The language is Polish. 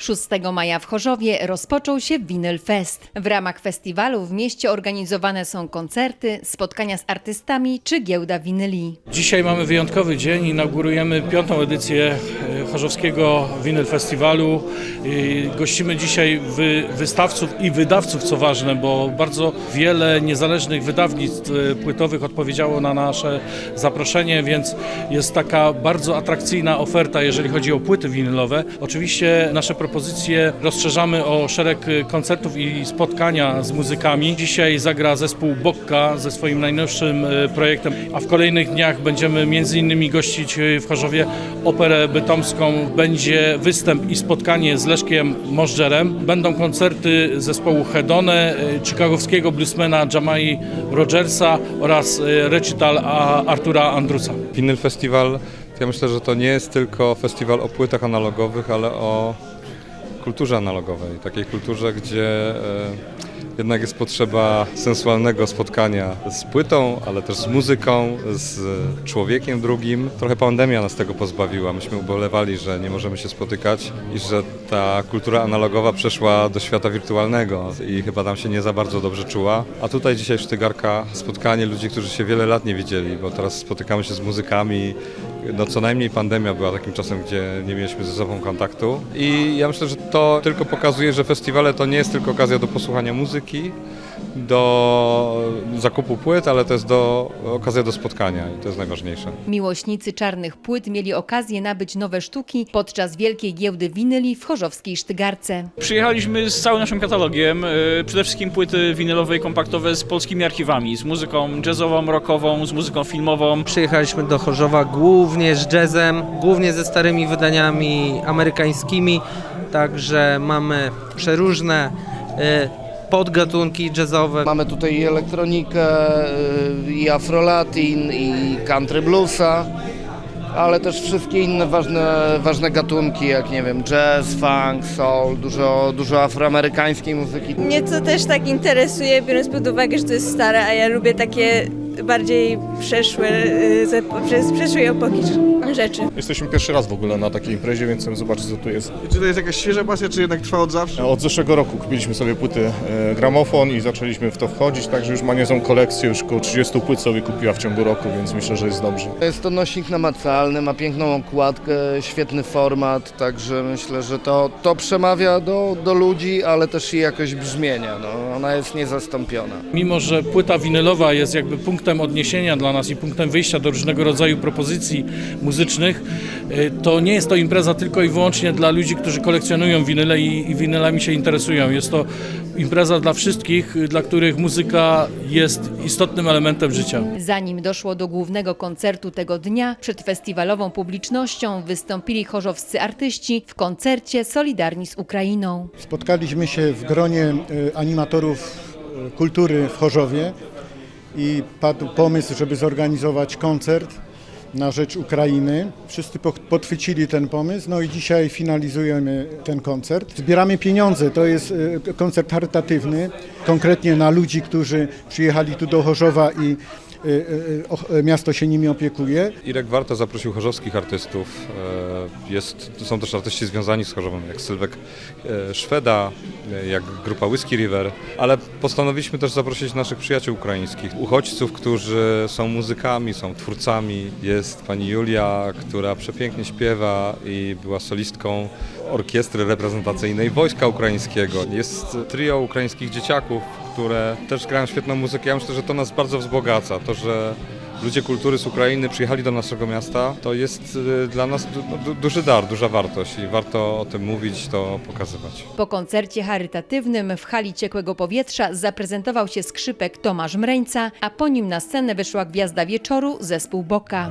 6 maja w Chorzowie rozpoczął się Vinyl Fest. W ramach festiwalu w mieście organizowane są koncerty, spotkania z artystami czy giełda winyli. Dzisiaj mamy wyjątkowy dzień, inaugurujemy piątą edycję Chorzowskiego Vinyl Festiwalu. Gościmy dzisiaj wy, wystawców i wydawców, co ważne, bo bardzo wiele niezależnych wydawnictw e, płytowych odpowiedziało na nasze zaproszenie, więc jest taka bardzo atrakcyjna oferta, jeżeli chodzi o płyty winylowe. Oczywiście nasze propozycje rozszerzamy o szereg koncertów i spotkania z muzykami. Dzisiaj zagra zespół Bokka ze swoim najnowszym e, projektem, a w kolejnych dniach będziemy między innymi gościć e, w Chorzowie operę bytomską. Będzie występ i spotkanie z Leszkiem Możdżerem. Będą koncerty zespołu Hedone, e, chicagowskiego bluesmana Jamai Rogersa oraz e, recital Artura Andrusa. Vinyl Festival, ja myślę, że to nie jest tylko festiwal o płytach analogowych, ale o kulturze analogowej. Takiej kulturze, gdzie e, jednak jest potrzeba sensualnego spotkania z płytą, ale też z muzyką, z człowiekiem drugim. Trochę pandemia nas tego pozbawiła. Myśmy ubolewali, że nie możemy się spotykać i że ta kultura analogowa przeszła do świata wirtualnego i chyba tam się nie za bardzo dobrze czuła. A tutaj dzisiaj Sztygarka spotkanie ludzi, którzy się wiele lat nie widzieli, bo teraz spotykamy się z muzykami. No co najmniej pandemia była takim czasem, gdzie nie mieliśmy ze sobą kontaktu. I ja myślę, że to tylko pokazuje, że festiwale to nie jest tylko okazja do posłuchania muzyki, do zakupu płyt, ale to jest do, okazja do spotkania i to jest najważniejsze. Miłośnicy czarnych płyt mieli okazję nabyć nowe sztuki podczas wielkiej giełdy winyli w chorzowskiej Sztygarce. Przyjechaliśmy z całym naszym katalogiem, y, przede wszystkim płyty winylowe i kompaktowe z polskimi archiwami, z muzyką jazzową, rockową, z muzyką filmową. Przyjechaliśmy do Chorzowa głównie z jazzem, głównie ze starymi wydaniami amerykańskimi, także mamy przeróżne y, podgatunki jazzowe. Mamy tutaj i elektronikę, y, i afrolatin, i country bluesa, ale też wszystkie inne ważne, ważne gatunki, jak nie wiem, jazz, funk, soul, dużo, dużo afroamerykańskiej muzyki. Mnie to też tak interesuje, biorąc pod uwagę, że to jest stare, a ja lubię takie bardziej przeszłe, y, z ep- z przeszłej epoki rzeczy. Jesteśmy pierwszy raz w ogóle na takiej imprezie, więc chcemy zobaczyć co tu jest. Czy to jest jakaś świeża pasja, czy jednak trwa od zawsze? Od zeszłego roku kupiliśmy sobie płyty e, gramofon i zaczęliśmy w to wchodzić, także już ma niezłą kolekcję, już około 30 płyt sobie kupiła w ciągu roku, więc myślę, że jest dobrze. Jest to nośnik namacalny, ma piękną okładkę, świetny format, także myślę, że to, to przemawia do, do ludzi, ale też i jakość brzmienia. No, ona jest niezastąpiona. Mimo, że płyta winylowa jest jakby punktem odniesienia dla nas i punktem wyjścia do różnego rodzaju propozycji muzycznych, y, to nie jest to impreza tylko i wyłącznie dla ludzi, którzy kolekcjonują winyle i, i winylami się interesują. Jest to impreza dla wszystkich, y, dla których muzyka jest istotnym elementem życia. Zanim doszło do głównego koncertu tego dnia, przed festiwalową publicznością wystąpili chorzowscy artyści w koncercie Solidarni z Ukrainą. Spotkaliśmy się w gronie e, animatorów kultury w Chorzowie i padł pomysł, żeby zorganizować koncert na rzecz Ukrainy. Wszyscy po- podchwycili ten pomysł, no i dzisiaj finalizujemy ten koncert. Zbieramy pieniądze, to jest e, koncert charytatywny, konkretnie na ludzi, którzy przyjechali tu do Chorzowa i miasto się nimi opiekuje. Irek Warta zaprosił chorzowskich artystów. E, Jest, są też artyści związani z Chorzowem, jak Sylwek e, Szweda, e, jak grupa Whisky River, ale postanowiliśmy też zaprosić naszych przyjaciół ukraińskich, uchodźców, którzy są muzykami, są twórcami. Jest pani Julia, która przepięknie śpiewa i była solistką orkiestry reprezentacyjnej Wojska Ukraińskiego. Jest trio ukraińskich dzieciaków, które też grają świetną muzykę. Ja myślę, że to nas bardzo wzbogaca. To, że ludzie kultury z Ukrainy przyjechali do naszego miasta, to jest y, dla nas du, du, duży dar, duża wartość i warto o tym mówić, to pokazywać. Po koncercie charytatywnym w hali ciekłego powietrza zaprezentował się skrzypek Tomasz Mreńca, a po nim na scenę wyszła gwiazda wieczoru zespół Boka.